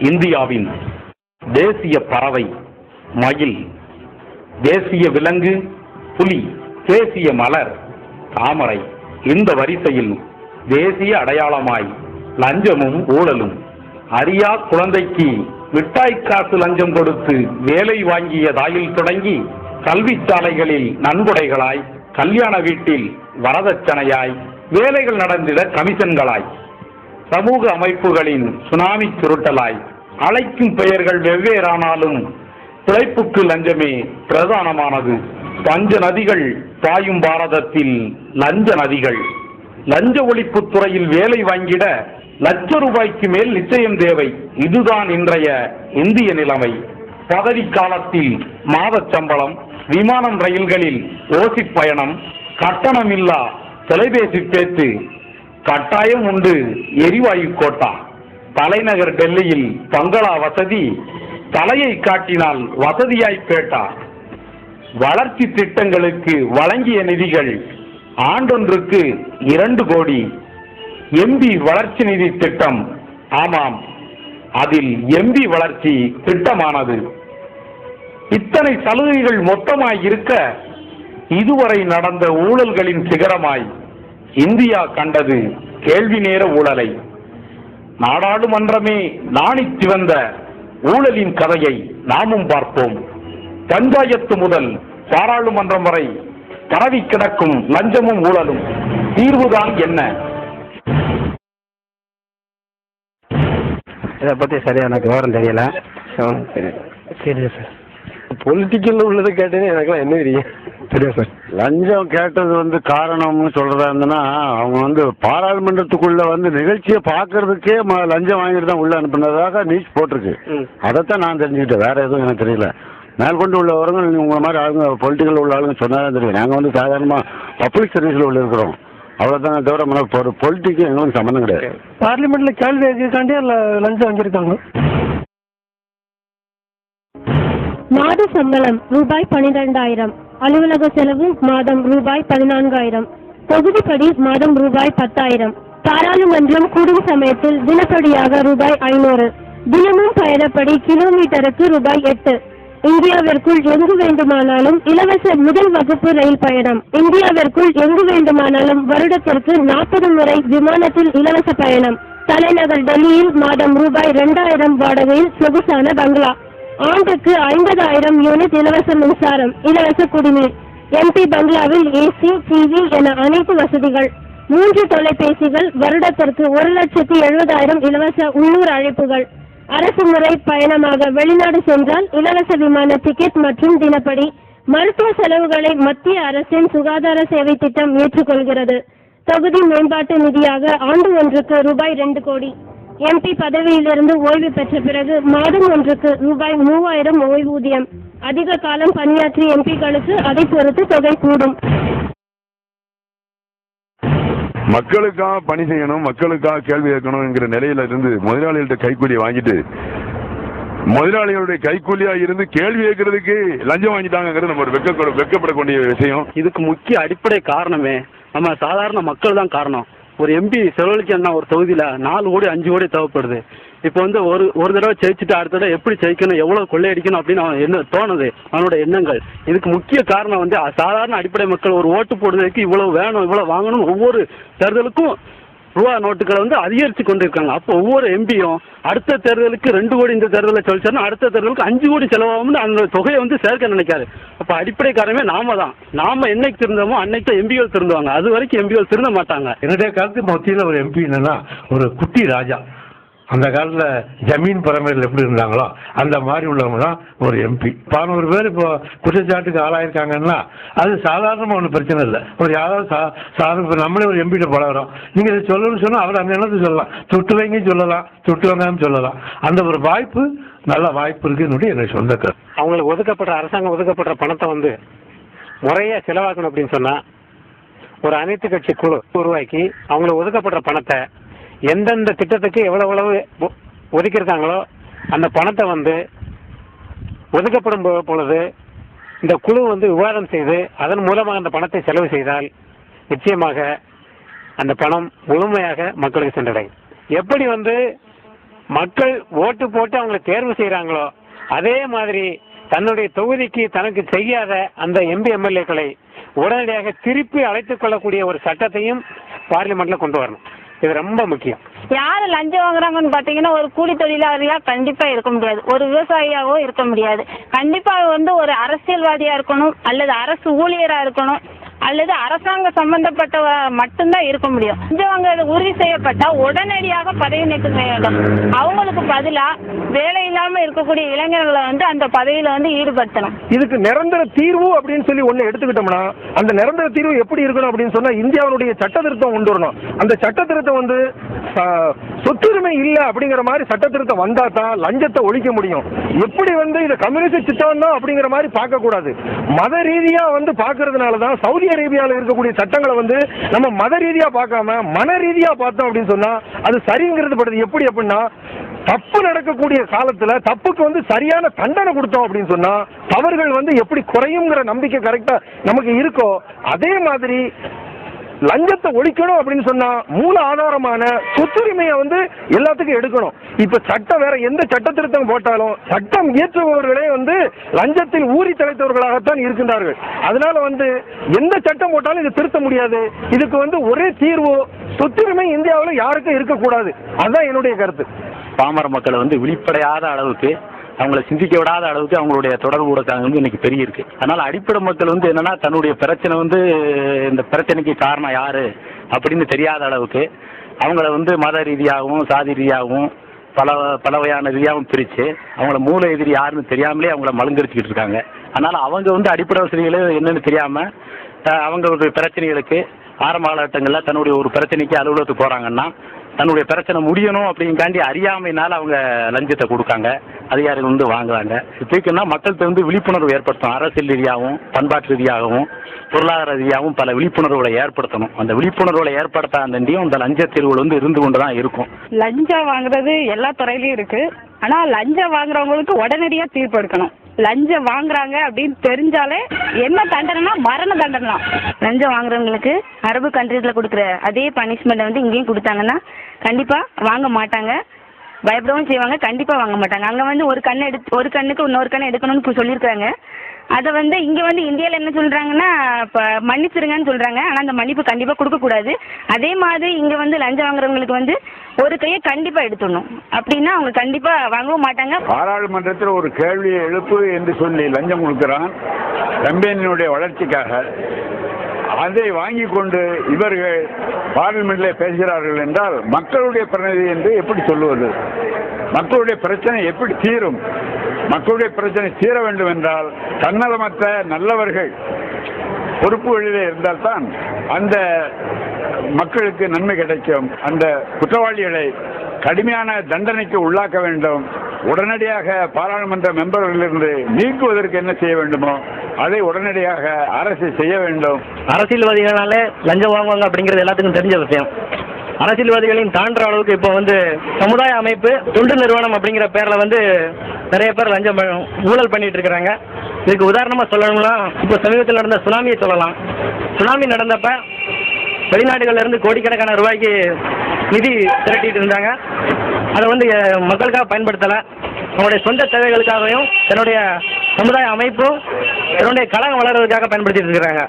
இந்தியாவின் தேசிய பறவை மயில் தேசிய விலங்கு புலி தேசிய மலர் தாமரை இந்த வரிசையில் தேசிய அடையாளமாய் லஞ்சமும் ஊழலும். அறியா குழந்தைக்கு மிட்டாய் காசு லஞ்சம் கொடுத்து வேலை வாங்கிய தாயில் தொடங்கி கல்விச்சாலைகளில் நன்கொடைகளாய் கல்யாண வீட்டில் வரதட்சணையாய் வேலைகள் நடந்திட கமிஷன்களாய் சமூக அமைப்புகளின் சுனாமி சுருட்டலாய் அழைக்கும் பெயர்கள் வெவ்வேறானாலும் பிழைப்புக்கு லஞ்சமே பிரதானமானது. பஞ்ச நதிகள் பாயும் பாரதத்தில் லஞ்ச நதிகள். லஞ்ச ஒழிப்பு துறையில் வேலை வாங்கிட லட்ச ரூபாய்க்கு மேல் நிச்சயம் தேவை. இதுதான் இன்றைய இந்திய நிலைமை. பதவி காலத்தில் மாதச் சம்பளம் விமானம் ரயில்களில் ஓசிப் பயணம் கட்டணமில்லா தொலைபேசி பேச்சு கட்டாயம் உண்டு. எரிவாயு கோட்டா. தலைநகர் டெல்லியில் பங்களா வசதி. தலையை காட்டினால் வசதியாய் பேட்டா. வளர்ச்சி திட்டங்களுக்கு வழங்கிய நிதிகள் ஆண்டொன்றுக்கு இரண்டு கோடி. எம்பி வளர்ச்சி நிதி திட்டம். ஆமாம். அதில் எம்பி வளர்ச்சி திட்டமானது. இத்தனை சலுகைகள் மொத்தமாய் இருக்க இதுவரை நடந்த ஊழல்களின் சிகரமாய் இந்தியா கண்டது கேள்வி நேர ஊழலை. நாடாளுமன்றமே நாணித் சிவந்த ஊழலின் கதையை நாமும் பார்ப்போம். பஞ்சாயத்து முதல் பாராளுமன்றம் வரை பரவி கிடக்கும் லஞ்சமும் ஊழலும் தீர்வுதான் என்ன? இதை பற்றி சரியாக எனக்கு விவரம் தெரியல. சரி. தெரியல சார். பொலிட்டிக்கல் உள்ளது கேட்டேன்னு எனக்குலாம் என்ன தெரியும்? தெரியும் சார். லஞ்சம் கேட்டது வந்து காரணம்னு சொல்றதா இருந்ததுன்னா அவங்க வந்து பாராளுமன்றத்துக்குள்ள வந்து நிகழ்ச்சியை பார்க்கறதுக்கே ம- லஞ்சம் வாங்கிட்டு தான் உள்ள அனுப்புனதாக நியூஸ் போட்டிருக்கு. அதைத்தான் நான் தெரிஞ்சுக்கிட்டேன். வேற எதுவும் எனக்கு தெரியல. மேற்கொண்டு உள்ளவங்க நீங்க உங்களை மாதிரி ஆளுங்க பொலிட்டிக்கல் உள்ள ஆளுங்க சொன்னாதான் தெரியும். நாங்கள் வந்து சாதாரணமாக பப்ளிக் சர்வீஸில் உள்ள இருக்கிறோம். அவ்வளோதானே தவிர பொலிட்டிக்கு எங்களுக்கு சம்மந்தம் கிடையாது. பார்லிமெண்ட்ல கேள்வி கேட்காண்டே லஞ்சம் வாங்கியிருக்காங்க மாத சம்பளம் ரூபாய் பனிரெண்டாயிரம். அலுவலக செலவு மாதம் ரூபாய் பதினான்காயிரம். தொகுதிப்படி மாதம் ரூபாய் பத்தாயிரம். பாராளுமன்றம் கூடும் சமயத்தில் தினப்படியாக ரூபாய் ஐநூறு. தினமும் பயணப்படி கிலோமீட்டருக்கு ரூபாய் எட்டு. இந்தியாவிற்குள் எங்கு வேண்டுமானாலும் இலவச முதல் வகுப்பு ரயில் பயணம். இந்தியாவிற்குள் எங்கு வேண்டுமானாலும் வருடத்திற்கு நாற்பது முறை விமானத்தில் இலவச பயணம். தலைநகர் டெல்லியில் மாதம் ரூபாய் இரண்டாயிரம் வாடகையில் சொகுசான பங்களா. ஆண்டுக்கு ஐம்பதாயிரம் யூனிட் இலவச மின்சாரம் இலவச குடிநீர். எம்பி பங்களாவில் ஏசி டிவி என அனைத்து வசதிகள். மூன்று தொலைபேசிகள் வருடத்திற்கு ஒரு லட்சத்தி எழுபதாயிரம் இலவச உள்ளூர் அழைப்புகள். அரசு முறை பயணமாக வெளிநாடு சென்றால் இலவச விமான டிக்கெட் மற்றும் தினப்படி மருத்துவ செலவுகளை மத்திய அரசின் சுகாதார சேவை திட்டம் ஏற்றுக்கொள்கிறது. தொகுதி மேம்பாட்டு நிதியாக ஆண்டு ஒன்றுக்கு ரூபாய் ரெண்டு கோடி. எம்பி பதவியிலிருந்து ஓய்வு பெற்ற பிறகு மாதம் ஒன்றுக்கு ரூபாய் மூவாயிரம் ஓய்வூதியம். அதிக காலம் பணியாற்றிய எம்பிக்களுக்கு அதை பொறுத்து தொகை கூடும். மக்களுக்காக பணி செய்யணும் மக்களுக்காக கேள்வி கேட்கணுங்கிற நிலையில இருந்து முதலாளிகள்ட்ட கைக்கூலியை வாங்கிட்டு முதலாளிகளுடைய கைக்கூலியா இருந்து கேள்வி கேட்கறதுக்கு லஞ்சம் வாங்கிட்டாங்கிறது நம்ம ஒரு வெக்க வெக்கப்படக்கூடிய விஷயம். இதுக்கு முக்கிய அடிப்படை காரணமே நம்ம சாதாரண மக்கள் தான் காரணம். ஒரு எம்பி செலவழிக்கணும்னா ஒரு தொகுதியில் நாலு கோடி அஞ்சு கோடி தேவைப்படுது. இப்போ வந்து ஒரு ஒரு தடவை ஜெயிச்சுட்டு அடுத்த தடவை எப்படி ஜெயிக்கணும் எவ்வளோ கொள்ளையடிக்கணும் அப்படின்னு அவன் என்ன தோணுது அவனோட எண்ணங்கள். இதுக்கு முக்கிய காரணம் வந்து சாதாரண அடிப்படை மக்கள் ஒரு ஓட்டு போடுறதுக்கு இவ்வளோ வேணும் இவ்வளோ வாங்கணும் ஒவ்வொரு தேர்தலுக்கும் ரூபா நோட்டுகளை வந்து அதிகரித்து கொண்டிருக்காங்க. அப்போ ஒவ்வொரு எம்பியும் அடுத்த தேர்தலுக்கு ரெண்டு கோடி இந்த தேர்தலில் சொல்லிச்சாருன்னா அடுத்த தேர்தலுக்கு அஞ்சு கோடி செலவாகும்னு அந்த தொகையை வந்து சேர்க்க நினைக்காரு. அப்போ அடிப்படை காரணமே நாம தான். நாம என்னைக்கு திருந்தோமோ அன்னைக்கு தான் எம்பிகள் திருந்துவாங்க. அது வரைக்கும் எம்பிகள் திருந்த மாட்டாங்க. என்னுடைய கருத்து மத்தியில் ஒரு எம்பி என்னன்னா ஒரு குட்டி ராஜா. அந்த காலத்தில் ஜமீன் பரம்பரையில் எப்படி இருந்தாங்களோ அந்த மாதிரி உள்ளவங்க தான் ஒரு எம்பி பதினோரு பேர் இப்போ குற்றச்சாட்டுக்கு ஆளாயிருக்காங்கன்னா அது சாதாரணமாக ஒன்றும் பிரச்சனை இல்லை. ஒரு யாராவது சா சாதாரண இப்போ நம்மளே ஒரு எம்பிட்ட பழகிறோம். நீங்கள் இதை சொல்லணும்னு சொன்னால் அவர் அந்த எண்ணத்தை சொல்லலாம். தொட்டு வைங்கன்னு சொல்லலாம். தொட்டு வந்தாலும் சொல்லலாம். அந்த ஒரு வாய்ப்பு நல்ல வாய்ப்பு இருக்குன்னு என்னுடைய சொந்த கருத்து. அவங்களுக்கு ஒதுக்கப்படுற அரசாங்கம் ஒதுக்கப்படுற பணத்தை வந்து முறையாக செலவாக்கணும் அப்படின்னு சொன்னால் ஒரு அனைத்து கட்சி குழு உருவாக்கி அவங்களுக்கு ஒதுக்கப்படுற பணத்தை எந்தெந்த திட்டத்துக்கு எவ்வளவு எவ்வளவு ஒ- ஒதுக்கியிருக்காங்களோ அந்த பணத்தை வந்து ஒதுக்கப்படும் பொழுது இந்த குழு வந்து விவாதம் செய்து அதன் மூலமாக அந்த பணத்தை செலவு செய்தால் நிச்சயமாக அந்த பணம் முழுமையாக மக்களுக்கு சென்றடையும். எப்படி வந்து மக்கள் ஓட்டு போட்டு அவங்களை தேர்வு செய்கிறாங்களோ அதே மாதிரி தன்னுடைய தொகுதிக்கு தனக்கு செய்யாத அந்த எம்பி எம்எல்ஏக்களை உடனடியாக திருப்பி அழைத்துக் கொள்ளக்கூடிய ஒரு சட்டத்தையும் பார்லிமெண்ட்ல கொண்டு வரணும். இது ரொம்ப முக்கியம். யாரு லஞ்சம் வாங்குறாங்கன்னு பாத்தீங்கன்னா ஒரு கூலி தொழிலாளியா கண்டிப்பா இருக்க முடியாது. ஒரு விவசாயியாவோ இருக்க முடியாது. கண்டிப்பா வந்து ஒரு அரசியல்வாதியா இருக்கணும் அல்லது அரசு ஊழியரா இருக்கணும். அல்லது அரசாங்க சம்பந்தப்பட்ட மட்டும்தான் இருக்க முடியும். அவங்க வாங்குறது உறுதி செய்யப்பட்டா உடனடியாக பதவி நீக்கம் செய்ய அவங்களுக்கு பதிலா வேலை இல்லாம இருக்கக்கூடிய இளைஞர்களை வந்து அந்த பதவியில வந்து ஈடுபடுத்தணும். இதுக்கு நிரந்தர தீர்வு அப்படின்னு சொல்லி ஒண்ணு எடுத்துக்கிட்டோம்னா அந்த நிரந்தர தீர்வு எப்படி இருக்கணும் அப்படின்னு சொன்னா இந்தியாவுடைய சட்ட திருத்தம் கொண்டு வரணும் அந்த சட்ட திருத்தம் வந்து சொத்துரிமை இல்ல அப்படிங்கிற மாதிரி சட்ட திருத்தம் வந்தா தான் லஞ்சத்தை ஒழிக்க முடியும். எப்படி வந்து இது கம்யூனிஸ்ட் சித்தம் தான் அப்படிங்கிற மாதிரி பார்க்க கூடாது மத ரீதியா வந்து பார்க்கறதுனால தான் சவுதி அரேபியாவில் இருக்கக்கூடிய சட்டங்களை வந்து நம்ம மத ரீதியா பார்க்காம மன ரீதியா பார்த்தோம் அப்படின்னு சொன்னா அது சரிங்கிறது படுது. எப்படி அப்படின்னா தப்பு நடக்கக்கூடிய காலத்துல தப்புக்கு வந்து சரியான தண்டனை கொடுத்தோம் அப்படின்னு சொன்னா தவறுகள் வந்து எப்படி குறையுங்கிற நம்பிக்கை கரெக்டா நமக்கு இருக்கோ அதே மாதிரி லஞ்சத்தை ஒழிக்கணும் அப்படின்னு சொன்னா மூல ஆதாரமான சொத்துரிமையை வந்து எல்லாத்துக்கும் எடுக்கணும். இப்ப சட்டம் வேற எந்த சட்ட திருத்தம் போட்டாலும் சட்டம் இயற்றுபவர்களே வந்து லஞ்சத்தில் ஊறி தலைத்தவர்களாகத்தான் இருக்கின்றார்கள். அதனால வந்து எந்த சட்டம் போட்டாலும் இது திருத்த முடியாது. இதுக்கு வந்து ஒரே தீர்வு சொத்துரிமை இந்தியாவில் யாருக்கும் இருக்கக்கூடாது. அதுதான் என்னுடைய கருத்து. பாமர மக்களை வந்து விழிப்படையாத அளவுக்கு அவங்கள சிந்திக்க விடாத அளவுக்கு அவங்களுடைய தொடர்பு ஊடகங்கள் வந்து இன்னைக்கு பெரிய இருக்கு அதனால அடிப்படை மக்கள் வந்து என்னன்னா தன்னுடைய பிரச்சனை வந்து இந்த பிரச்சனைக்கு காரணம் யாரு அப்படின்னு தெரியாத அளவுக்கு அவங்கள வந்து மத ரீதியாகவும் சாதி ரீதியாகவும் பல பல வகையான ரீதியாகவும் பிரித்து அவங்கள மூல எதிரி யாருன்னு தெரியாமலே அவங்கள மழுங்கரிச்சுக்கிட்டு இருக்காங்க. அதனால அவங்க வந்து அடிப்படை வசதிகள் என்னன்னு தெரியாம அவங்களுடைய பிரச்சனைகளுக்கு ஆரம்ப காலகட்டங்களில் தன்னுடைய ஒரு பிரச்சனைக்கு அலுவலகத்துக்கு போறாங்கன்னா தன்னுடைய பிரச்சனை முடியணும் அப்படிங்காண்டி அறியாமையினால் அவங்க லஞ்சத்தை கொடுக்காங்க. அதிகாரிகள் வந்து வாங்குறாங்க. இப்படிக்குன்னா மக்கள்கிட்ட வந்து விழிப்புணர்வு ஏற்படுத்தணும். அரசியல் ரீதியாகவும் பண்பாட்டு ரீதியாகவும் பொருளாதார ரீதியாகவும் பல விழிப்புணர்வுகளை ஏற்படுத்தணும். அந்த விழிப்புணர்வுகளை ஏற்படுத்தாண்டியும் இந்த லஞ்ச தீர்வுகள் வந்து இருந்து கொண்டு தான் இருக்கும். லஞ்சம் வாங்குறது எல்லா துறையிலையும் இருக்கு. ஆனால் லஞ்சம் வாங்குறவங்களுக்கு உடனடியாக தீர்ப்பு எடுக்கணும். லஞ்சம் வாங்குறாங்க அப்படின்னு தெரிஞ்சாலே என்ன தண்டனைனா மரண தண்டனை லஞ்சம் வாங்குறவங்களுக்கு அரபு கண்ட்ரீஸ்ல கொடுக்குற அதே பனிஷ்மெண்ட் வந்து இங்கேயும் கொடுத்தாங்கன்னா கண்டிப்பா வாங்க மாட்டாங்க. பயப்படவும் செய்வாங்க கண்டிப்பா வாங்க மாட்டாங்க. அங்க வந்து ஒரு கண்ணு எடுத்து ஒரு கண்ணுக்கு இன்னொரு கண்ணு எடுக்கணும்னு சொல்லியிருக்காங்க அதை வந்து இங்கே வந்து இந்தியாவில் என்ன சொல்கிறாங்கன்னா இப்போ மன்னிச்சிருங்கன்னு சொல்கிறாங்க ஆனால் அந்த மன்னிப்பு கண்டிப்பாக கொடுக்கக்கூடாது. அதே மாதிரி இங்கே வந்து லஞ்சம் வாங்குறவங்களுக்கு வந்து ஒரு கையை கண்டிப்பாக எடுத்துடணும். அப்படின்னா அவங்க கண்டிப்பாக வாங்கவும் மாட்டாங்க. பாராளுமன்றத்தில் ஒரு கேள்வியை எழுப்பு என்று சொல்லி லஞ்சம் கொடுக்குறான் கம்பெனியினுடைய வளர்ச்சிக்காக. அதை வாங்கி கொண்டு இவர்கள் பார்லிமெண்ட்ல பேசுகிறார்கள் என்றால் மக்களுடைய பிரதிநிதி என்று எப்படி சொல்லுவது மக்களுடைய பிரச்சனை எப்படி தீரும்? மக்களுடைய பிரச்சனை தீர வேண்டும் என்றால் தன்னலமற்ற நல்லவர்கள் பொறுப்புகளிலே இருந்தால்தான் அந்த மக்களுக்கு நன்மை கிடைக்கும். அந்த குற்றவாளிகளை கடுமையான தண்டனைக்கு உள்ளாக்க வேண்டும். உடனடியாக பாராளுமன்ற மெம்பர்களிலிருந்து நீக்குவதற்கு என்ன செய்ய வேண்டுமோ அதை உடனடியாக அரசு செய்ய வேண்டும். அரசியல்வாதிகளாலே லஞ்சம் வாங்குவாங்க அப்படிங்கிறது எல்லாத்துக்கும் தெரிஞ்ச விஷயம். அரசியல்வாதிகளையும் தாண்டுற அளவுக்கு இப்போ வந்து சமுதாய அமைப்பு தொண்டு நிறுவனம் அப்படிங்கிற பேர்ல வந்து நிறைய பேர் லஞ்சம் ஊழல் பண்ணிட்டு இருக்கிறாங்க. இதுக்கு உதாரணமா சொல்லணும்னா இப்போ சமீபத்தில் நடந்த சுனாமியை சொல்லலாம். சுனாமி நடந்தப்ப வெளிநாடுகள்ல இருந்து கோடிக்கணக்கான ரூபாய்க்கு நிதி திரட்டிட்டு இருந்தாங்க. அதை வந்து மக்களுக்காக பயன்படுத்தலை. அவங்களுடைய சொந்த தேவைகளுக்காகவும் தன்னுடைய சமுதாய அமைப்பும் தன்னுடைய கழகம் வளர்றதுக்காக பயன்படுத்திட்டு இருக்கிறாங்க.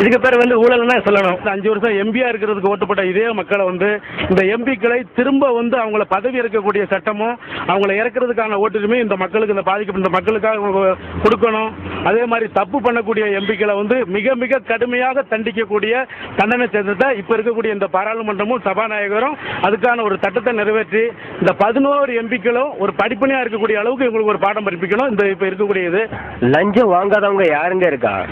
இதுக்கு பேர் வந்து ஊழல் தான் சொல்லணும். அஞ்சு வருஷம் எம்பியா இருக்கிறதுக்கு ஓட்டுப்பட்ட இதே மக்களை வந்து இந்த எம்பிக்களை திரும்ப வந்து அவங்கள பதவி இருக்கக்கூடிய சட்டமும் அவங்கள இறக்குறதுக்கான ஓட்டுரிமை இந்த மக்களுக்கு இந்த பாதிக்கப்பட்ட இந்த மக்களுக்காக கொடுக்கணும். அதே மாதிரி தப்பு பண்ணக்கூடிய எம்பிக்களை வந்து மிக மிக கடுமையாக தண்டிக்கக்கூடிய தண்டனை சட்டத்தை இப்ப இருக்கக்கூடிய இந்த பாராளுமன்றமும் சபாநாயகரும் அதுக்கான ஒரு சட்டத்தை நிறைவேற்றி இந்த பதினோரு எம்பிக்களும் ஒரு படிப்பனையா இருக்கக்கூடிய அளவுக்கு இவங்களுக்கு ஒரு பாடம் படிப்பிக்கணும். இந்த இப்ப இருக்கக்கூடிய இது லஞ்சம் வாங்காதவங்க யாருங்க இருக்கா?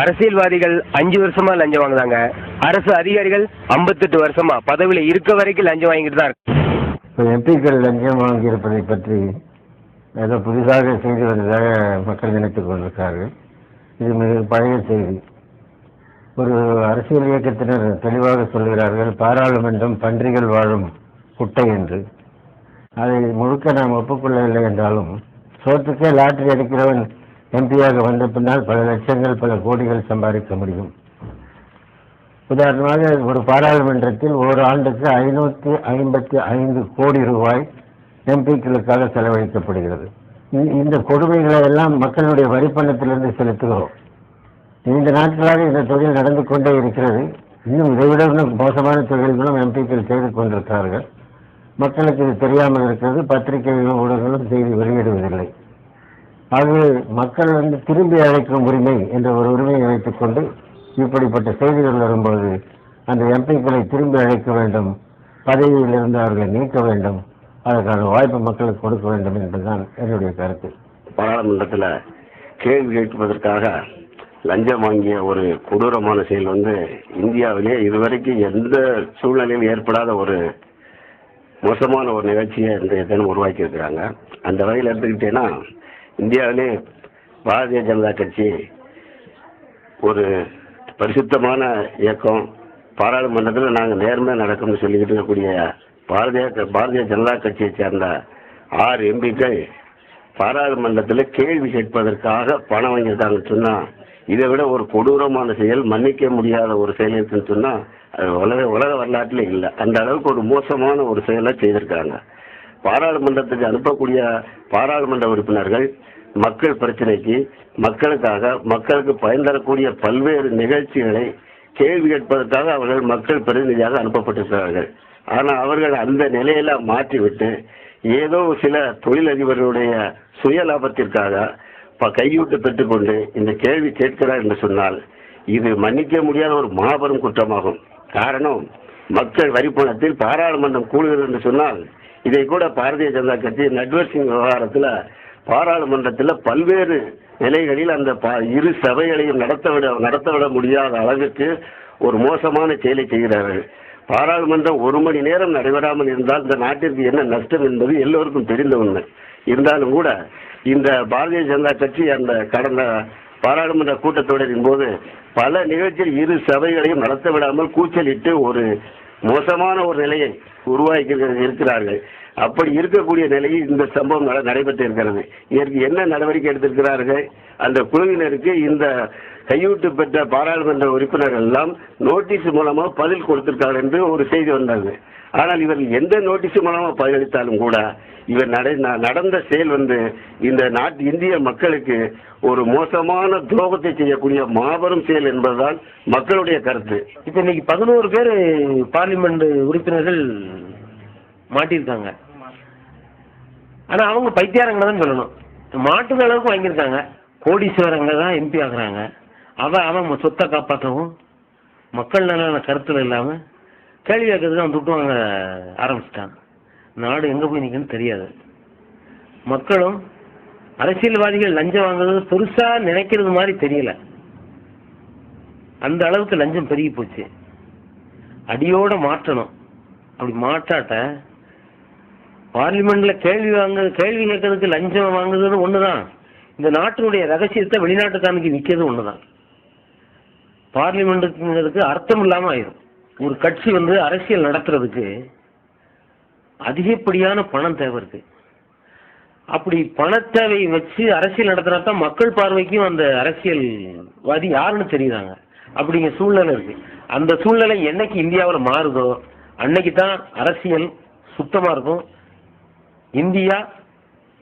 அரசியல்வாதிகள் அஞ்சு வருஷமா லஞ்சம் வாங்குதாங்க அரசு அதிகாரிகள் ஐம்பத்தெட்டு வருஷமா பதவியில இருக்க வரைக்கும் லஞ்சம் வாங்கிட்டு தான் இருக்கு எம்பிக்கள் லஞ்சம் வாங்கியிருப்பதை பற்றி ஏதோ புதிதாக செய்தி வந்ததாக மக்கள் நினைத்துக் கொண்டிருக்கிறார்கள். இது மிக பழைய செய்தி. ஒரு அரசியல் இயக்கத்தினர் தெளிவாக சொல்கிறார்கள் பாராளுமன்றம் பன்றிகள் வாழும் குட்டை என்று. அதை முழுக்க நாம் ஒப்புக்கொள்ளவில்லை என்றாலும் சோற்றுக்கே லாட்டரி எடுக்கிறவன் எம்பியாக வந்த பின்னால் பல லட்சங்கள் பல கோடிகள் சம்பாதிக்க முடியும். உதாரணமாக ஒரு பாராளுமன்றத்தில் ஒரு ஆண்டுக்கு ஐநூற்றி ஐம்பத்தி ஐந்து கோடி ரூபாய் எம்பிக்களுக்காக செலவழிக்கப்படுகிறது. இந்த- இந்த கொடுமைகளை எல்லாம் மக்களுடைய வரிப்பணத்திலிருந்து செலுத்துகிறோம். இந்த நாட்களாக இந்த தொழில் நடந்து கொண்டே இருக்கிறது. இன்னும் இதைவிட மோசமான தொழில்களும் எம்பிக்கள் செய்து கொண்டிருக்கிறார்கள். மக்களுக்கு இது தெரியாமல் இருக்கிறது. பத்திரிகைகளும் ஊடகங்களும் செய்தி வெளியிடுவதில்லை. அது மக்கள் வந்து திரும்பி அழைக்கும் உரிமை என்ற ஒரு உரிமையை வைத்துக்கொண்டு இப்படிப்பட்ட செய்திகள் வரும்போது அந்த எம்பிக்களை திரும்பி அழைக்க வேண்டும். பதவியில் இருந்து அவர்களை நீக்க வேண்டும். அதற்கான வாய்ப்பு மக்களுக்கு கொடுக்க வேண்டும் என்பதுதான் என்னுடைய கருத்து. பாராளுமன்றத்தில் கேள்வி கேட்பதற்காக லஞ்சம் வாங்கிய ஒரு கொடூரமான செயல் வந்து இந்தியாவிலே இதுவரைக்கும் எந்த சூழ்நிலையும் ஏற்படாத ஒரு மோசமான ஒரு நிகழ்ச்சியை இந்த தினம் உருவாக்கி இருக்கிறாங்க அந்த வகையில் எடுத்துக்கிட்டேன்னா இந்தியாவிலே பாரதிய ஜனதா கட்சி ஒரு பரிசுத்தமான இயக்கம். பாராளுமன்றத்தில் நாங்கள் நேர்மையாக நடக்கும்னு சொல்லிக்கிட்டு இருக்கக்கூடிய பாரதிய பாரதிய ஜனதா கட்சியை சேர்ந்த ஆறு எம்பிக்கள் பாராளுமன்றத்தில் கேள்வி கேட்பதற்காக பணம் வாங்கியிருக்காங்கன்னு சொன்னால் இதை விட ஒரு கொடூரமான செயல் மன்னிக்க முடியாத ஒரு செயல் இருக்குன்னு சொன்னால் அது உலக உலக வரலாற்றில் இல்லை. அந்த அளவுக்கு ஒரு மோசமான ஒரு செயலை செய்திருக்காங்க பாராளுமன்றத்துக்கு அனுப்பக்கூடிய பாராளுமன்ற உறுப்பினர்கள் மக்கள் பிரச்சனைக்கு மக்களுக்காக மக்களுக்கு பயன் தரக்கூடிய பல்வேறு நிகழ்ச்சிகளை கேள்வி கேட்பதற்காக அவர்கள் மக்கள் பிரதிநிதியாக அனுப்பப்பட்டிருக்கிறார்கள். ஆனால் அவர்கள் அந்த நிலையில மாற்றிவிட்டு ஏதோ சில தொழிலதிபர்களுடைய சுய லாபத்திற்காக கையூட்டு பெற்றுக்கொண்டு இந்த கேள்வி கேட்கிறார் என்று சொன்னால் இது மன்னிக்க முடியாத ஒரு மாபெரும் குற்றமாகும். காரணம் மக்கள் வரிப்பணத்தில் பாராளுமன்றம் கூடுகிறது என்று சொன்னால் இதை கூட பாரதிய ஜனதா கட்சி நட்வர் சிங் விவகாரத்தில் பாராளுமன்றத்தில் பல்வேறு நிலைகளில் அந்த இரு சபைகளையும் நடத்தவிட நடத்தவிட முடியாத அளவிற்கு ஒரு மோசமான செயலை செய்கிறார்கள். பாராளுமன்றம் ஒரு மணி நேரம் நடைபெறாமல் இருந்தால் இந்த நாட்டிற்கு என்ன நஷ்டம் என்பது எல்லோருக்கும் தெரிந்த உண்மை. இருந்தாலும் கூட இந்த பாரதிய ஜனதா கட்சி அந்த கடந்த பாராளுமன்ற கூட்டத்தொடரின் போது பல நிகழ்ச்சியில் இரு சபைகளையும் நடத்த விடாமல் கூச்சலிட்டு ஒரு மோசமான ஒரு நிலையை உருவாக்கி இருக்கிறார்கள். அப்படி இருக்கக்கூடிய நிலையில் இந்த சம்பவம் நட- நடைபெற்று இருக்கிறது இதற்கு என்ன நடவடிக்கை எடுத்திருக்கிறார்கள்? அந்த குழுவினருக்கு இந்த கையூட்டு பெற்ற பாராளுமன்ற உறுப்பினர்கள் எல்லாம் நோட்டீஸ் மூலமா பதில் கொடுத்திருக்கார்கள் என்று ஒரு செய்தி வந்தாங்க ஆனால் இவர் எந்த நோட்டீஸ் மூலமா பதிலளித்தாலும் கூட இவர் நடை நடந்த செயல் வந்து இந்த நாட்டு இந்திய மக்களுக்கு ஒரு மோசமான துரோகத்தை செய்யக்கூடிய மாபெரும் செயல் என்பதுதான் மக்களுடைய கருத்து. இப்போ இன்னைக்கு பதினோரு பேர் பார்லிமெண்ட் உறுப்பினர்கள் மாட்டியிருக்காங்க. ஆனா அவங்க பைத்தியாரங்களை தான் சொல்லணும். மாட்டுற அளவுக்கு வாங்கியிருக்காங்க. கோடீஸ்வரங்க தான் எம்பி ஆகுறாங்க அவன் அவன் சொத்தை காப்பாற்றவும் மக்கள் நலன கருத்தில் இல்லாமல் கேள்வி கேட்கறதுக்கு அவன் துட்டு வாங்க ஆரம்பிச்சிட்டான். நாடு எங்கே போய் நிற்குன்னு தெரியாது. மக்களும் அரசியல்வாதிகள் லஞ்சம் வாங்குறது பெருசாக நினைக்கிறது மாதிரி தெரியல. அந்த அளவுக்கு லஞ்சம் பெருகி போச்சு. அடியோட மாற்றணும். அப்படி மாற்றாட்ட பார்லிமெண்ட்ல கேள்வி வாங்க கேள்வி கேட்கறதுக்கு லஞ்சம் வாங்குறது தான் இந்த நாட்டினுடைய ரகசியத்தை வெளிநாட்டுக்காரனுக்கு விற்கிறது தான் பார்லிமெண்ட்டுங்கிறதுக்கு அர்த்தம் இல்லாமல் ஆயிரும். ஒரு கட்சி வந்து அரசியல் நடத்துறதுக்கு அதிகப்படியான பணம் தேவை இருக்கு. அப்படி பணத்தேவை வச்சு அரசியல் நடத்தினா தான் மக்கள் பார்வைக்கும் அந்த அரசியல்வாதி யாருன்னு தெரியுதாங்க? அப்படிங்கிற சூழ்நிலை இருக்கு. அந்த சூழ்நிலை என்னைக்கு இந்தியாவில் மாறுதோ அன்னைக்கு தான் அரசியல் சுத்தமாக இருக்கும். இந்தியா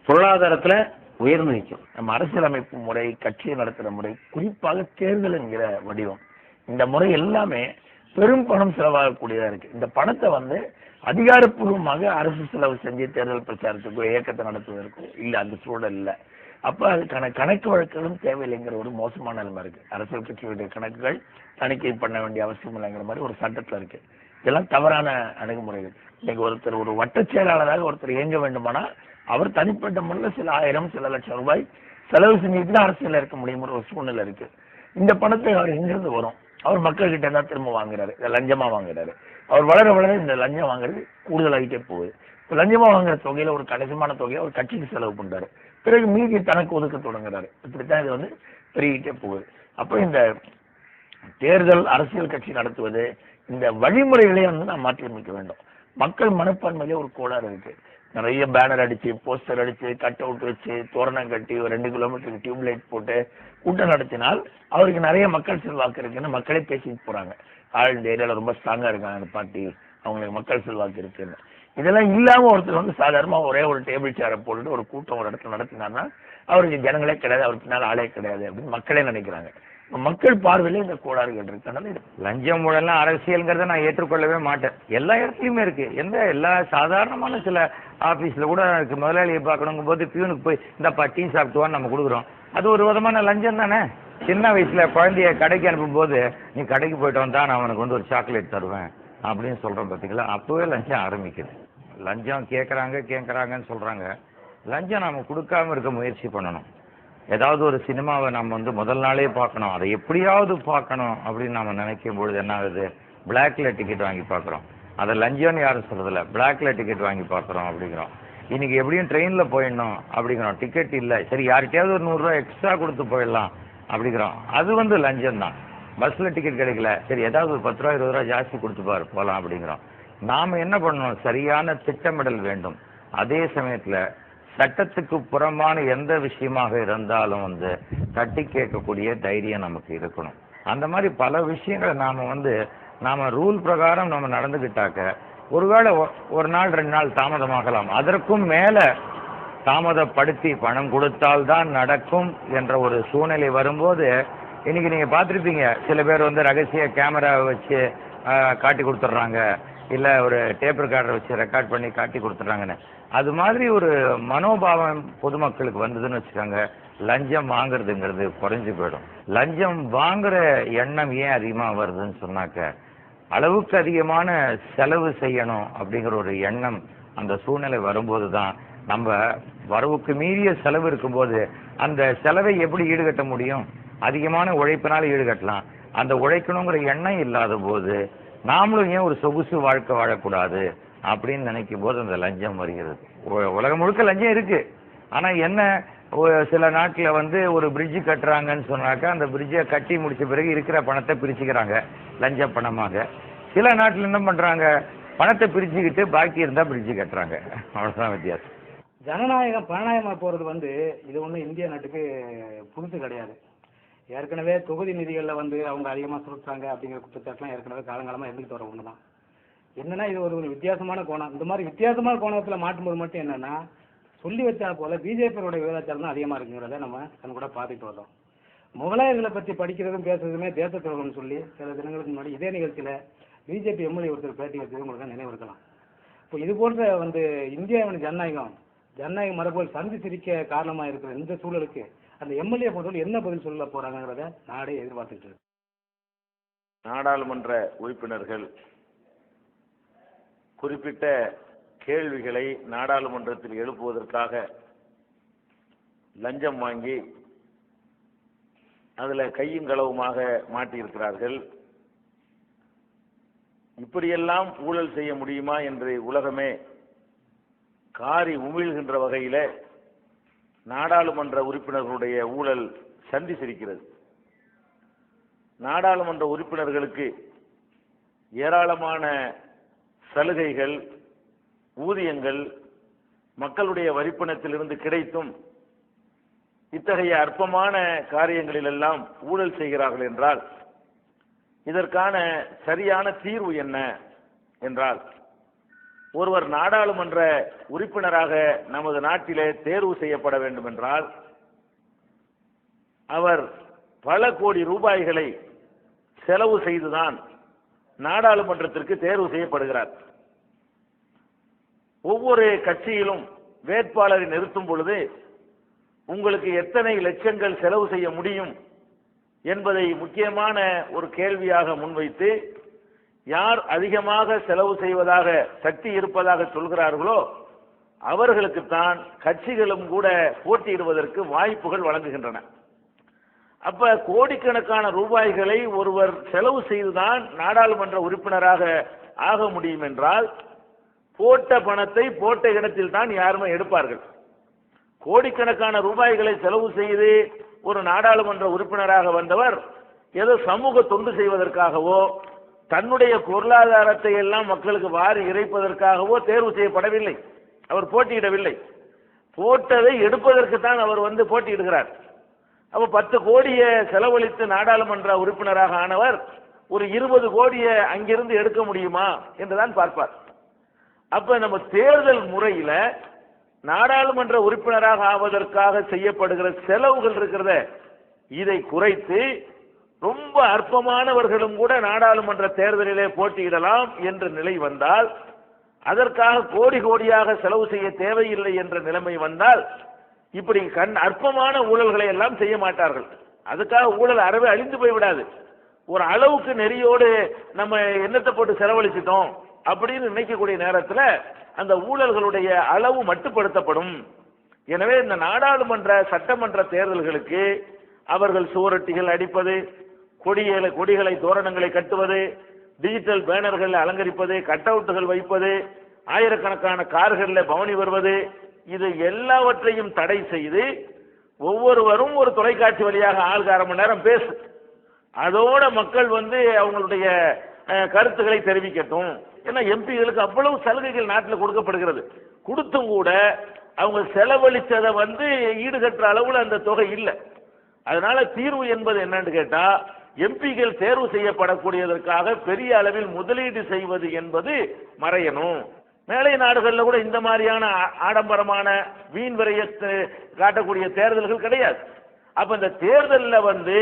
பொருளாதாரத்தில் உயர்ந்து நிற்கும். நம்ம அரசியலமைப்பு முறை கட்சியை நடத்துகிற முறை குறிப்பாக தேர்தல் என்கிற வடிவம். இந்த முறை எல்லாமே பெரும் பணம் செலவாகக்கூடியதாக இருக்கு. இந்த பணத்தை வந்து அதிகாரப்பூர்வமாக அரசு செலவு செஞ்சு தேர்தல் பிரச்சாரத்துக்கோ இயக்கத்தை நடத்துவதற்கோ இல்லை அந்த சூழல் இல்லை. அப்போ அதுக்கான கணக்கு வழக்குகளும் தேவையில்லைங்கிற ஒரு மோசமான நிலைமை இருக்கு. அரசியல் கட்சிகளுடைய கணக்குகள் தணிக்கை பண்ண வேண்டிய அவசியம் இல்லைங்கிற மாதிரி ஒரு சட்டத்தில் இருக்கு. இதெல்லாம் தவறான அணுகுமுறைகள். இன்னைக்கு ஒருத்தர் ஒரு வட்டச் செயலாளராக ஒருத்தர் இயங்க வேண்டுமானால் அவர் தனிப்பட்ட முறையில் சில ஆயிரம் சில லட்சம் ரூபாய் செலவு செஞ்சுட்டு தான் அரசியல் இருக்க முடியுங்கிற ஒரு சூழ்நிலை இருக்கு. இந்த பணத்தை அவர் எங்கிருந்து வரும்? அவர் மக்கள்கிட்ட தான் திரும்ப வாங்குறாரு? இதை லஞ்சமா வாங்குறாரு? அவர் வளர வளர இந்த லஞ்சம் வாங்குறது கூடுதலாகிட்டே போகுது. இப்போ லஞ்சமா வாங்குற தொகையில ஒரு கணிசமான தொகையை அவர் கட்சிக்கு செலவு பண்றாரு. பிறகு மீதி தனக்கு ஒதுக்க தொடங்குறாரு. இப்படித்தான் இது வந்து பெருகிட்டே போகுது. அப்போ இந்த தேர்தல் அரசியல் கட்சி நடத்துவது இந்த வழிமுறைகளை வந்து நாம் மாற்றியமைக்க வேண்டும். மக்கள் மனப்பான்மையிலே ஒரு கோளாறு இருக்கு. நிறைய பேனர் அடிச்சு போஸ்டர் அடிச்சு கட் அவுட் வச்சு தோரணம் கட்டி ஒரு ரெண்டு கிலோமீட்டருக்கு டியூப் லைட் போட்டு கூட்டம் நடத்தினால் அவருக்கு நிறைய மக்கள் செல்வாக்கு இருக்குன்னு மக்களே பேசிட்டு போறாங்க. ஆள் இந்த ஏரியாவில் ரொம்ப ஸ்ட்ராங்காக இருக்காங்க அந்த பார்ட்டி அவங்களுக்கு மக்கள் செல்வாக்கு இருக்குன்னு. இதெல்லாம் இல்லாமல் ஒருத்தர் வந்து சாதாரணமாக ஒரே ஒரு டேபிள் சேரை போட்டுட்டு ஒரு கூட்டம் ஒரு இடத்துல நடத்தினார்னா அவருக்கு ஜனங்களே கிடையாது அவர் பின்னால் ஆளே கிடையாது அப்படின்னு மக்களே நினைக்கிறாங்க. மக்கள் பார்வையில இந்த கோளாறுகள் இருக்கிறது லஞ்சம் ஊழல்லாம் அரசியல்ங்கிறத நான் ஏற்றுக்கொள்ளவே மாட்டேன். எல்லா இடத்துலையுமே இருக்கு. எந்த எல்லா சாதாரணமான சில ஆபீஸ்ல கூட இருக்கு முதலாளியை பார்க்கணுங்கும் போது பியூனுக்கு போய் இந்தப்பா டீ சாப்பிட்டுவான்னு நம்ம கொடுக்குறோம். அது ஒரு விதமான லஞ்சம் தானே? சின்ன வயசுல குழந்தைய கடைக்கு அனுப்பும் போது நீ கடைக்கு போயிட்டு வந்தா நான் அவனுக்கு வந்து ஒரு சாக்லேட் தருவேன். அப்படின்னு சொல்றோம் பாத்தீங்களா? அப்பவே லஞ்சம் ஆரம்பிக்குது. லஞ்சம் கேட்கறாங்க கேட்கறாங்கன்னு சொல்றாங்க. லஞ்சம் நாம கொடுக்காம இருக்க முயற்சி பண்ணணும். ஏதாவது ஒரு சினிமாவை நம்ம வந்து முதல் நாளே பார்க்கணும். அதை எப்படியாவது பார்க்கணும் அப்படின்னு நம்ம நினைக்கும் பொழுது என்ன ஆகுது? பிளாக்ல டிக்கெட் வாங்கி பார்க்குறோம். அதை லஞ்சம்னு யாரும் சொல்றதில்ல பிளாக்ல டிக்கெட் வாங்கி பார்க்குறோம் அப்படிங்கிறோம். இன்னைக்கு எப்படியும் ட்ரெயினில் போயிடணும் அப்படிங்கிறோம். டிக்கெட் இல்லை. சரி யார்கிட்டயாவது ஒரு நூறுரூவா எக்ஸ்ட்ரா கொடுத்து போயிடலாம் அப்படிங்கிறோம். அது வந்து லஞ்சம் தான். பஸ்ஸில் டிக்கெட் கிடைக்கல. சரி ஏதாவது ஒரு பத்து ரூபா இருபது ரூபா ஜாஸ்தி கொடுத்து பாரு போகலாம் அப்படிங்கிறோம். நாம் என்ன பண்ணணும்? சரியான திட்டமிடல் வேண்டும். அதே சமயத்தில் சட்டத்துக்கு புறமான எந்த விஷயமாக இருந்தாலும் வந்து தட்டி கேட்கக்கூடிய தைரியம் நமக்கு இருக்கணும். அந்த மாதிரி பல விஷயங்களை நாம வந்து நாம ரூல் பிரகாரம் நம்ம நடந்துகிட்டாக்க ஒருவேளை ஒ- ஒரு நாள் ரெண்டு நாள் தாமதமாகலாம். அதற்கும் மேல தாமதப்படுத்தி பணம் கொடுத்தால்தான் நடக்கும் என்ற ஒரு சூழ்நிலை வரும்போது இன்னைக்கு நீங்க பார்த்துருப்பீங்க சில பேர் வந்து ரகசிய கேமரா வச்சு காட்டி கொடுத்துட்றாங்க. இல்ல ஒரு டேப் ரெக்கார்டர் வச்சு ரெக்கார்ட் பண்ணி காட்டி கொடுத்துட்றாங்கன்னு. அது மாதிரி ஒரு மனோபாவம் பொதுமக்களுக்கு வந்ததுன்னு வச்சுக்கோங்க லஞ்சம் வாங்குறதுங்கிறது குறைஞ்சு போயிடும். லஞ்சம் வாங்குற எண்ணம் ஏன் அதிகமாக வருதுன்னு சொன்னாக்க அளவுக்கு அதிகமான செலவு செய்யணும் அப்படிங்கிற ஒரு எண்ணம் அந்த சூழ்நிலை வரும்போது தான் நம்ம வரவுக்கு மீறிய செலவு இருக்கும்போது அந்த செலவை எப்படி ஈடுகட்ட முடியும்? அதிகமான உழைப்பினால ஈடுகட்டலாம். அந்த உழைக்கணுங்கிற எண்ணம் இல்லாத போது நாமளும் ஏன் ஒரு சொகுசு வாழ்க்கை வாழக்கூடாது அப்படின்னு நினைக்கும் போது அந்த லஞ்சம் வருகிறது. உலகம் முழுக்க லஞ்சம் இருக்கு. ஆனா என்ன சில நாட்டில் வந்து ஒரு பிரிட்ஜ் கட்டுறாங்கன்னு சொன்னாக்கா அந்த பிரிட்ஜை கட்டி முடிச்ச பிறகு இருக்கிற பணத்தை பிரிச்சுக்கிறாங்க லஞ்ச பணமாக. சில நாட்டில் என்ன பண்றாங்க பணத்தை பிரிச்சுக்கிட்டு பாக்கி இருந்தா பிரிட்ஜ் கட்டுறாங்க. அவ்வளவுதான் வித்தியாசம். ஜனநாயகம் பணநாயகமா போறது வந்து இது ஒன்றும் இந்திய நாட்டுக்கு புதுசு கிடையாது. ஏற்கனவே தொகுதி நிதிகளில் வந்து அவங்க அதிகமாக சுருட்டாங்க அப்படிங்கிற குற்றச்சாட்டுலாம் ஏற்கனவே காலங்காலமாக இருந்துகிட்டு வர ஒன்று தான் என்னன்னா இது ஒரு ஒரு வித்தியாசமான கோணம். இந்த மாதிரி வித்தியாசமான கோணத்தில் மாட்டும்போது மட்டும் என்னன்னா சொல்லி வச்சா போல பிஜேபியோட விகிதாச்சாரம் தான் அதிகமாக இருக்குங்கிறத நம்ம கண் கூட பார்த்துட்டு வரோம் முகலாயர்களை பற்றி படிக்கிறதும் பேசுறதுமே தேச துரோகம்னு சொல்லி சில தினங்களுக்கு முன்னாடி இதே நிகழ்ச்சியில் பிஜேபி எம்எல்ஏ ஒருத்தர் பேட்டி வச்சது உங்களுக்கு நினைவு இருக்கலாம் இப்போ இது போன்ற வந்து இந்தியாவின் ஜனநாயகம் ஜனநாயக மரபுகள் சந்தி சிரிக்க காரணமாக இருக்கிற இந்த சூழலுக்கு அந்த எம்எல்ஏ பொறுத்தவரை என்ன பதில் சொல்ல போறாங்கிறத நாடே எதிர்பார்த்துட்டு இருக்கு. நாடாளுமன்ற உறுப்பினர்கள் குறிப்பிட்ட கேள்விகளை நாடாளுமன்றத்தில் எழுப்புவதற்காக லஞ்சம் வாங்கி அதில் கையும் களவுமாக மாட்டியிருக்கிறார்கள். இப்படியெல்லாம் ஊழல் செய்ய முடியுமா என்று உலகமே காரி உமிழ்கின்ற வகையில் நாடாளுமன்ற உறுப்பினர்களுடைய ஊழல் சந்தி சிரிக்கிறது நாடாளுமன்ற உறுப்பினர்களுக்கு ஏராளமான சலுகைகள் ஊதியங்கள் மக்களுடைய வரிப்பணத்திலிருந்து கிடைத்தும் இத்தகைய அற்பமான காரியங்களிலெல்லாம் ஊழல் செய்கிறார்கள் என்றால் இதற்கான சரியான தீர்வு என்ன? என்றால் ஒருவர் நாடாளுமன்ற உறுப்பினராக நமது நாட்டிலே தேர்வு செய்யப்பட வேண்டும் என்றால் அவர் பல கோடி ரூபாய்களை செலவு செய்துதான் நாடாளுமன்றத்திற்கு தேர்வு செய்யப்படுகிறார். ஒவ்வொரு கட்சியிலும் வேட்பாளரை நிறுத்தும் பொழுது உங்களுக்கு எத்தனை லட்சங்கள் செலவு செய்ய முடியும் என்பதை முக்கியமான ஒரு கேள்வியாக முன்வைத்து யார் அதிகமாக செலவு செய்வதாக சக்தி இருப்பதாக சொல்கிறார்களோ அவர்களுக்கு தான் கட்சிகளும் கூட போட்டியிடுவதற்கு வாய்ப்புகள் வழங்குகின்றன. அப்ப கோடிக்கணக்கான ரூபாய்களை ஒருவர் செலவு செய்துதான் நாடாளுமன்ற உறுப்பினராக ஆக முடியும் என்றால் போட்ட பணத்தை போட்ட இடத்தில் தான் யாருமே எடுப்பார்கள். கோடிக்கணக்கான ரூபாய்களை செலவு செய்து ஒரு நாடாளுமன்ற உறுப்பினராக வந்தவர் ஏதோ சமூக தொண்டு செய்வதற்காகவோ தன்னுடைய பொருளாதாரத்தை எல்லாம் மக்களுக்கு வாரி இறைப்பதற்காகவோ தேர்வு செய்யப்படவில்லை. அவர் போட்டியிடவில்லை. போட்டதை எடுப்பதற்கு தான் அவர் வந்து போட்டியிடுகிறார். அப்போ பத்து கோடியை செலவழித்து நாடாளுமன்ற உறுப்பினராக ஆனவர் ஒரு இருபது கோடியை அங்கிருந்து எடுக்க முடியுமா என்றுதான் பார்ப்பார். அப்ப நம்ம தேர்தல் முறையில நாடாளுமன்ற உறுப்பினராக ஆவதற்காக செய்யப்படுகிற செலவுகள் இருக்கிறத இதை குறைத்து ரொம்ப அற்பமானவர்களும் கூட நாடாளுமன்ற தேர்தலிலே போட்டியிடலாம் என்ற நிலை வந்தால் அதற்காக கோடி கோடியாக செலவு செய்ய தேவையில்லை என்ற நிலைமை வந்தால் இப்படி கண் அற்பமான ஊழல்களை எல்லாம் செய்ய மாட்டார்கள். அதுக்காக ஊழல் அறவே அழிந்து போய்விடாது. ஒரு அளவுக்கு நெறியோடு நம்ம எண்ணத்தை போட்டு செலவழிச்சிட்டோம் அப்படின்னு நினைக்கக்கூடிய நேரத்தில் அந்த ஊழல்களுடைய அளவு மட்டுப்படுத்தப்படும். எனவே இந்த நாடாளுமன்ற சட்டமன்ற தேர்தல்களுக்கு அவர்கள் சுவரொட்டிகள் அடிப்பது கொடிகளை கொடிகளை தோரணங்களை கட்டுவது டிஜிட்டல் பேனர்கள் அலங்கரிப்பது கட் அவுட்டுகள் வைப்பது ஆயிரக்கணக்கான கார்களில் பவனி வருவது இது எல்லாவற்றையும் தடை செய்து ஒவ்வொருவரும் ஒரு தொலைக்காட்சி வழியாக ஆளுக்கு அரை மணி நேரம் பேசு. அதோட மக்கள் வந்து அவங்களுடைய கருத்துக்களை தெரிவிக்கட்டும். ஏன்னா எம்பிகளுக்கு அவ்வளவு சலுகைகள் நாட்டில் கொடுக்கப்படுகிறது. கொடுத்தும் கூட அவங்க செலவழித்ததை வந்து ஈடுகட்டுற அளவில் அந்த தொகை இல்லை. அதனால தீர்வு என்பது என்னன்னு கேட்டால் எம்பிகள் தேர்வு செய்யப்படக்கூடியதற்காக பெரிய அளவில் முதலீடு செய்வது என்பது மறையணும். மேலை நாடுகளில் கூட இந்த மாதிரியான ஆடம்பரமான வீண் விரயத்தை காட்டக்கூடிய தேர்தல்கள் கிடையாது. அப்ப இந்த தேர்தலில் வந்து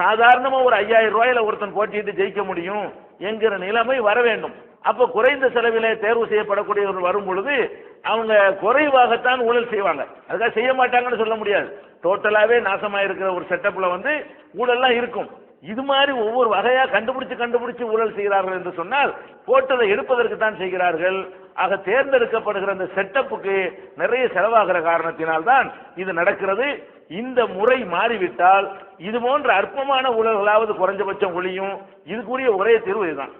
சாதாரணமா ஒரு ஐயாயிரம் ரூபாயில ஒருத்தன் போட்டிட்டு ஜெயிக்க முடியும் என்கிற நிலைமை வர வேண்டும். அப்ப குறைந்த செலவிலே தேர்வு செய்யப்படக்கூடியவர்கள் வரும் பொழுது அவங்க குறைவாகத்தான் ஊழல் செய்வாங்க. அதுக்காக செய்ய மாட்டாங்கன்னு சொல்ல முடியாது. டோட்டலாவே நாசமா இருக்கிற ஒரு செட்டப்ல வந்து ஊழல்லாம் இருக்கும். இது மாதிரி ஒவ்வொரு வகையாக கண்டுபிடிச்சு கண்டுபிடிச்சு ஊழல் செய்கிறார்கள் என்று சொன்னால் போட்டதை எடுப்பதற்கு தான் செய்கிறார்கள். ஆக தேர்ந்தெடுக்கப்படுகிற அந்த செட்டப்புக்கு நிறைய செலவாகிற காரணத்தினால்தான் இது நடக்கிறது. இந்த முறை மாறிவிட்டால் இது போன்ற அற்பமான ஊழல்களாவது குறைஞ்சபட்சம் ஒழியும். இதுக்குரிய ஒரே தீர்வு இதுதான்.